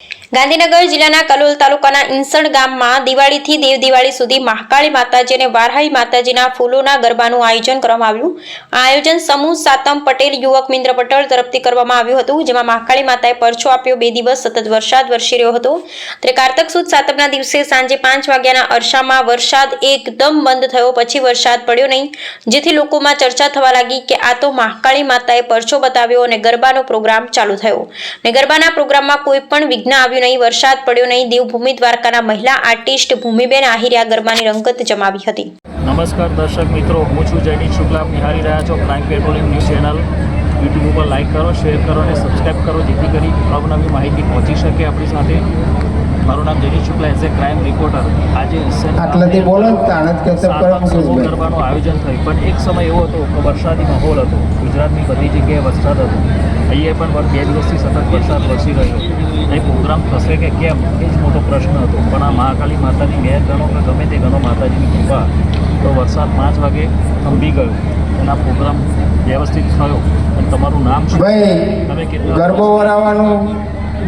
you Gandhinagar જિલ્લાના કલોલ તાલુકાના ઇન્સણ ગામમાં દિવાળીથી દેવ દિવાળી સુધી મહાકાળી માતાજી અને વારહાઈ માતાજીના ફૂલોના ગરબાનું આયોજન કરવામાં આવ્યું. આ આયોજન સમૂહ સાતમ પટેલ યુવક મિન્દ્ર પટેલ તરફથી કરવામાં આવ્યું હતું, જેમાં મહાકાળી માતાએ પરછો આપ્યો બે દિવસ સતત વરસાદ વરસી રહ્યો હતો. ત્યારે કારતક સુદ સાતમના દિવસે સાંજે પાંચ વાગ્યાના અરસામાં વરસાદ એકદમ બંધ થયો, પછી વરસાદ પડ્યો નહીં. જેથી લોકોમાં ચર્ચા થવા લાગી કે આ તો મહાકાળી માતાએ પરછો બતાવ્યો અને ગરબાનો પ્રોગ્રામ ચાલુ થયો. ને ગરબાના પ્રોગ્રામમાં કોઈ પણ વિઘ્ન આવ્યું નહીં વરસાદ પડ્યો નહીં દેવભૂમિ દ્વારકાના મહિલા આર્ટિસ્ટ ભૂમિબેન આહિરે ગરબાની રંગત જમાવી હતી. નમસ્કાર દર્શક મિત્રો હું છું જયદીપ શુક્લા. નિહાળી રહ્યા છો crime patrolling news channel YouTube ઉપર લાઇક કરો શેર કરો અને સબસ્ક્રાઈબ કરો જેથી કરી અવનવી માહિતી પહોંચી શકે આપણી સાથે. મારું નામ Jaydeep Shukla as a crime reporter આજે ગરબાનું આયોજન થયું પણ એક સમય એવો હતો કે વરસાદી માહોલ હતો. ગુજરાતની બધી જગ્યાએ વરસાદ હતો. અહીંયા પણ બે દિવસથી સતત વરસાદ વરસી રહ્યો. એ પ્રોગ્રામ થશે કે કેમ? એ જ મોટો પ્રશ્ન હતો. પણ આ મહાકાળી માતાની મહેર ગણો કે ગમે તે ગણો માતાજીની કૃપા. તો વરસાદ પાંચ વાગે થંભી ગયો. અને આ પ્રોગ્રામ વ્યવસ્થિત થયો. અને તમારું નામ શું? તમે કેટલા ગરબો વરાવાનું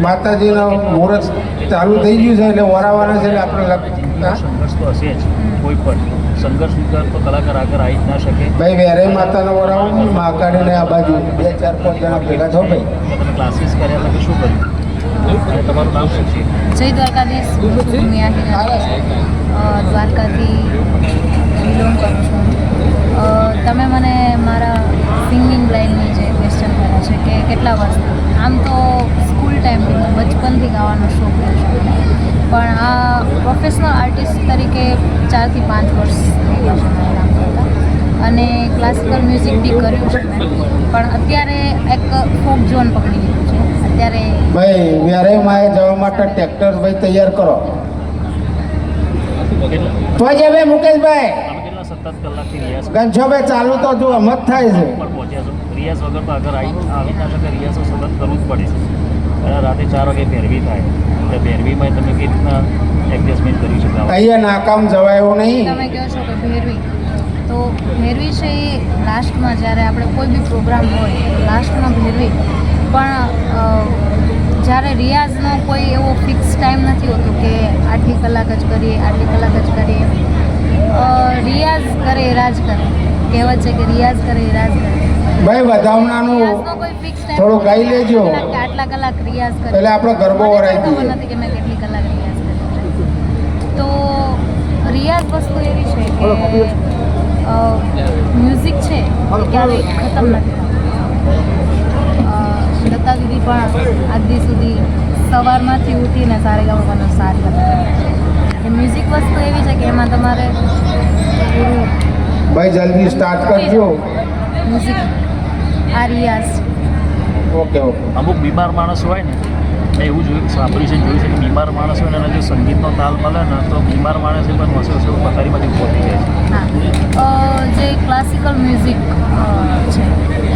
માતાજીનો મુહૂર્ત ચાલુ થઈ ગયું છે એટલે વરાવાના છે એટલે આપણે? સંઘર્ષ તો હશે જ. કોઈ પણ. સંઘર્ષ વિચાર તો કલાકાર આગળ આવી જ ના શકે. ભાઈ વેરે માતાનો વરાવો મહાકાળીને આ બાજુ બે ચાર પાંચ જણા ભેગા છો ભાઈ. તમે ક્લાસીસ કર્યા તમે શું કર્યું? તમારું નામ શું છે? જય દ્વારકાધીશ દ્વારકાથી બિલોંગ કરું છું. તમે મને મારા સિંગિંગ લાઈનની જે ક્વેશ્ચન કર્યા છે કે કેટલા વર્ષ આમ તો સ્કૂલ ટાઈમથી હું બચપનથી ગાવાનો શોખ પણ આ પ્રોફેશનલ આર્ટિસ્ટ તરીકે ચારથી પાંચ વર્ષ ગયા અને ક્લાસિકલ મ્યુઝિક બી કર્યું છે પણ અત્યારે એક ફોક ઝોન પકડી લીધું છે. અત્યારે ભાઈ માએ જવા માટે ટ્રેક્ટર ભાઈ તૈયાર કરો. તો જે હવે મુકેશભાઈ સતત કલાકથી રિયાઝ ગંજો ભાઈ ચાલુ તો જો અમત થાય છે. પર પહોંચ્યા છો રિયાઝ વગર તો આગળ આવી આવી ના શકે રિયાઝ સતત કરવું જ પડે રાતે ચાર વાગે ભેરવી થાય. એટલે ભેરવીમાં તમે કેવી રીતના એડજસ્ટમેન્ટ કરી શકાય અહીંયા નાકામ જવાયો નહીં. તમે કહો છો કે ભેરવી. તો ભેરવી છે એ લાસ્ટમાં જ્યારે આપણે કોઈ બી પ્રોગ્રામ હોય લાસ્ટમાં ભેરવી. પણ જ્યારે રિયાઝનો કોઈ એવો ફિક્સ ટાઈમ નથી હોતો કે આટલી કલાક જ કરીએ આટલી કલાક જ કરીએ. રિયાઝ કરે રાજ કરે. કહેવત છે કે રિયાઝ કરે રાજ કરે. ભાઈ વધામણાનું રિયાઝનો કોઈ ફિક્સ ટાઈમ થોડું ગાઈ લેજો. કે આટલા કલાક રિયાઝ કરે. એટલે આપણો ગરબો વરાઈ ગયો ખબર નથી કે મેં કેટલી કલાક રિયાઝ વસ્તુ એવી છે કે મ્યુઝિક છે ક્યારેય ખતમ નથી લતા દીદી પણ આજ સુધી સવારમાંથી ઉઠીને સારે ગાવાનો સાર કરે એ મ્યુઝિક વસ્તુ એવી છે કે એમાં તમારે ભાઈ જલ્દી સ્ટાર્ટ કરજો. મ્યુઝિક આ રિયાઝ. Okay okay. અમુક બીમાર માણસ હોય ને મેં એવું જોયું સાંભળ્યું છે જોયું છે કે બીમાર માણસોને એને જો સંગીતનો તાલ મળે ને તો બીમાર માણસે પણ વસો પથારીમાંથી પહોંચી જાય છે. જે ક્લાસિકલ મ્યુઝિક છે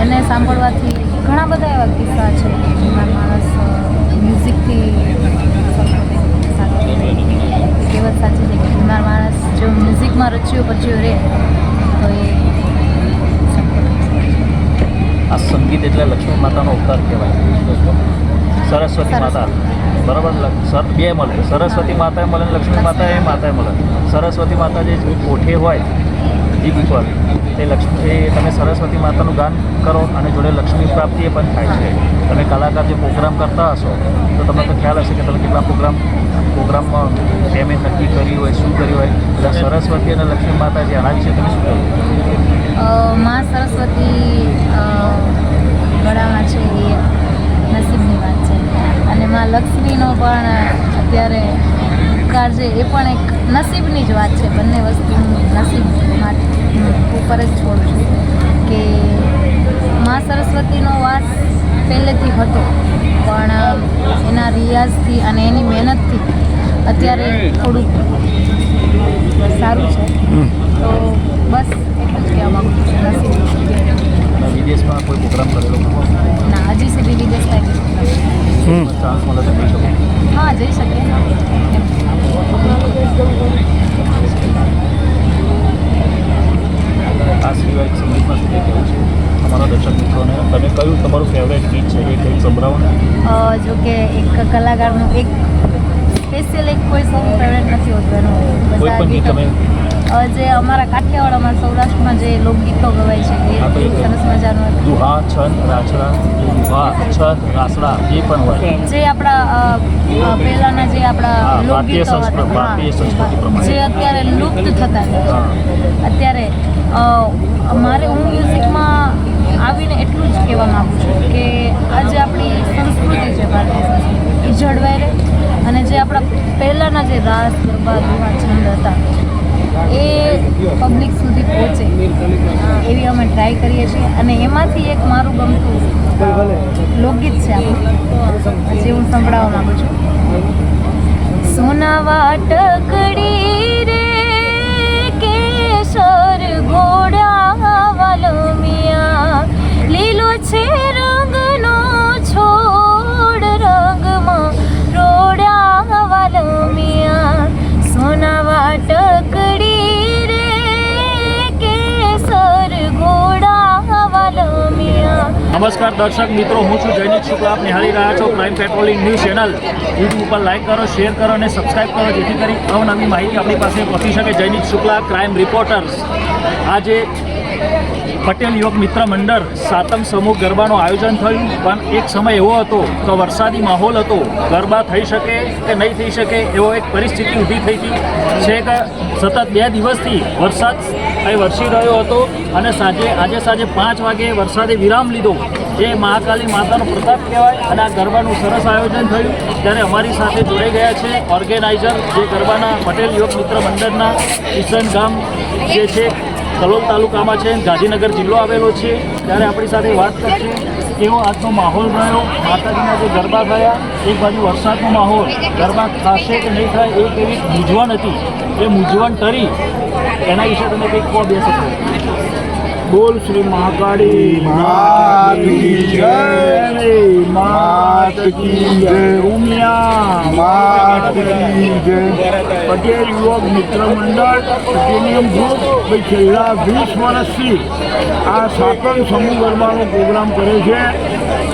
એને સાંભળવાથી ઘણા બધા એવા કિસ્સા છે બીમાર માણસ મ્યુઝિકથી કહેવત સાચી છે કે બીમાર માણસ જો મ્યુઝિકમાં રચ્યો પચ્યો રહે તો એ આ સંગીત એટલે લક્ષ્મી માતાનો અવતાર કહેવાય. સરસ્વતી માતા. બરાબર? બે મળે. સરસ્વતી માતાએ મળે લક્ષ્મી માતા એ માતાએ મળે. સરસ્વતી માતા જે કોઠે હોય જીભ ઉપર તે લક્ષ્મી એ તમે સરસ્વતી માતાનું ગાન કરો અને જોડે લક્ષ્મી પ્રાપ્તિ એ પણ થાય છે. તમે કલાકાર જે પ્રોગ્રામ કરતા હશો તો તમને તો ખ્યાલ હશે કે તમે કેટલા પ્રોગ્રામ પ્રોગ્રામમાં એમે નક્કી કર્યું હોય શું કર્યું હોય. એટલે સરસ્વતી અને લક્ષ્મી માતા જે આના વિશે તમે શું કહ્યું અ, માં સરસ્વતી ગળામાં છે એ નસીબની વાત છે. અને માં લક્ષ્મીનો પણ અત્યારે ઉપકાર છે એ પણ એક નસીબની જ વાત છે. બંને વસ્તુ નસીબ માટે. ઉપર જ છોડું છું કે મા સરસ્વતીનો વાસ પહેલેથી હતો પણ એના રિયાઝથી અને એની મહેનતથી અત્યારે થોડુંક સારું છે. તો બસ એટલું જ કહેવા માગું છું. નસીબ. વિદેશમાં કોઈ પ્રોગ્રામ કરેલો ખરો? ના હજી સુધી વિદેશ થાય ચાન્સ મળે તો જઈ શકો હા જઈ શકીએ આ સિવાય સંગીતમાં શું કહેવું છે અમારા દર્શક મિત્રોને તમે કયું તમારું ફેવરેટ ગીત છે એ કંઈક સંભળાવો ને? જો કે એક કલાકારનું એક સ્પેશિયલ એક કોઈ સોંગ ફેવરેટ નથી હોતું બધા ગીત જે અમારા કાઠિયાવાડમાં સૌરાષ્ટ્રમાં જે લોકગીતો ગવાય છે એ સરસ મજાનું દુહા છંદ રાસડા એ પણ હોય. જે આપણા પહેલાના જે આપણા લોકગીતો હતા. જે અત્યારે લુપ્ત થતા અત્યારે મારે હું મ્યુઝિકમાં આવીને એટલું જ કહેવા માગું છું કે આજે આપણી સંસ્કૃતિ છે ભારતીય એ જળવાઈ રહે અને જે આપણા પહેલાંના જે રાસ, ગરબા દુહા છંદ હતા, એ પબ્લિક સુધી પહોંચે. એવી અમે ટ્રાય કરીએ છીએ અને એમાંથી એક મારું ગમતું લોકગીત છે જે હું સંભળાવવા માગું છું. સોના વાટકડી નમસ્કાર દર્શક મિત્રો, હું છું જૈનિક શુક્લા. આપ નિહાળી રહ્યા છો crime patrolling news channel YouTube ઉપર લાઇક કરો શેર કરો અને સબસ્ક્રાઇબ કરો, જેથી કરી અવનવી માહિતી આપણી પાસે પહોંચી શકે. જૈનિક શુક્લા ક્રાઇમ રિપોર્ટર્સ આજે પટેલ યુવક મિત્ર મંડળ, સાતમ સમૂહ ગરબાનું આયોજન થયું. પણ એક સમય એવો હતો કે વરસાદી માહોલ હતો. ગરબા થઈ શકે કે નહીં થઈ શકે એવો એક પરિસ્થિતિ ઊભી થઈ હતી. છે કે સતત બે દિવસથી વરસાદ અહીં વરસી રહ્યો હતો અને સાંજે, આજે સાંજે પાંચ વાગે વરસાદે વિરામ લીધો. એ મહાકાલી માતાનો પ્રતાપ કહેવાય અને આ ગરબાનું સરસ આયોજન થયું. ત્યારે અમારી સાથે જોડાઈ ગયા છે ઓર્ગેનાઇઝર જે ગરબાના પટેલ યુવક મિત્ર મંડળના કિશન ગામ જે છે. કલોલ તાલુકામાં છે, ગાંધીનગર જિલ્લો આવેલો છે. ત્યારે આપણી સાથે વાત કરશે કેવો આજનો માહોલ રહ્યો, માતાજીના જે ગરબા થયા, એક બાજુ વરસાદનો માહોલ, ગરબા થશે કે નહીં થાય એક એવી મૂંઝવણ હતી? એ મૂંઝવણ ટરી એના વિશે તમે કંઈક કહો બે શકો બોલ શ્રી મહાકાળી, જય. ઉમિયા માત કી જય. પટેલ યુવક મિત્ર મંડળ પ્લેટિનિયમ ગ્રુપ ભાઈ છેલ્લા વીસ વર્ષથી આ સાતમ સમૂહ ગરબાનો પ્રોગ્રામ કરે છે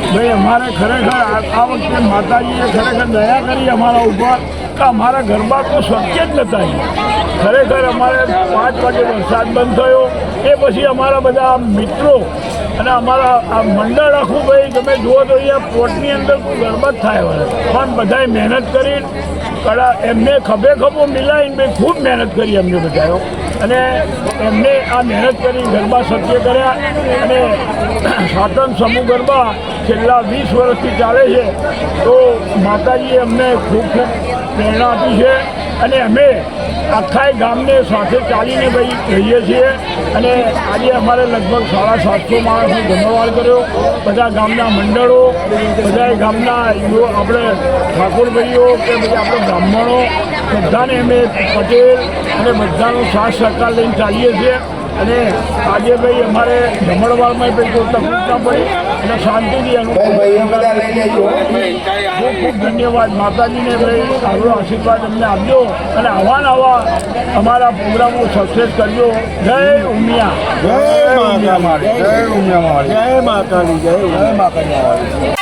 ભાઈ અમારે ખરેખર આ વખતે માતાજીએ ખરેખર દયા કરી અમારા ઉપર કે અમારા ગરબા તો શક્ય જ નતા. ખરેખર અમારે પાંચ વાગે વરસાદ બંધ થયો એ પછી અમારા બધા મિત્રો અને અમારા આ મંડળ આખું ભાઈ, તમે જુઓ તો અહીંયા પોર્ટની અંદર કોઈ ગરબા જ થાય હોય. પણ બધાએ મહેનત કરી, કળા એમને ખભે ખભો મિલાવીને ભાઈ ખૂબ મહેનત કરી એમને બધાઓ અને એમને આ મહેનત કરી, ગરબા સત્ય કર્યા. અને સાતન સમૂહ ગરબા છેલ્લા વીસ વર્ષથી ચાલે છે. તો માતાજીએ અમને ખૂબ ખૂબ પ્રેરણા આપી છે. અને અમે આખા ગામને સાથે ચાલીને ભાઈ રહીએ છીએ. અને આજે અમારે લગભગ સાડા સાતસો માણસનો ધન્યવાદ કર્યો. બધા ગામના મંડળો, બધા ગામના આપણે ઠાકોરભાઈઓ કે પછી આપણે બ્રાહ્મણો, બધાને અમે પટેલ અને બધાનો સાથ સહકાર લઈને ચાલીએ છીએ. અને આજે ભાઈ અમારે જમણવારમાં ભાઈ કોઈ તકલીફ ના પડી. અને શાંતિથી લઈ ખૂબ ખૂબ ધન્યવાદ. માતાજીને ભાઈ આગળ આશીર્વાદ અમને આપજો અને આવા નવા આવા અમારા પ્રોગ્રામો સક્સેસ કરજો. જય ઉમિયા. જય માતા મારી જય ઉમિયા મારી જય માતાજી જય જય માતા મારી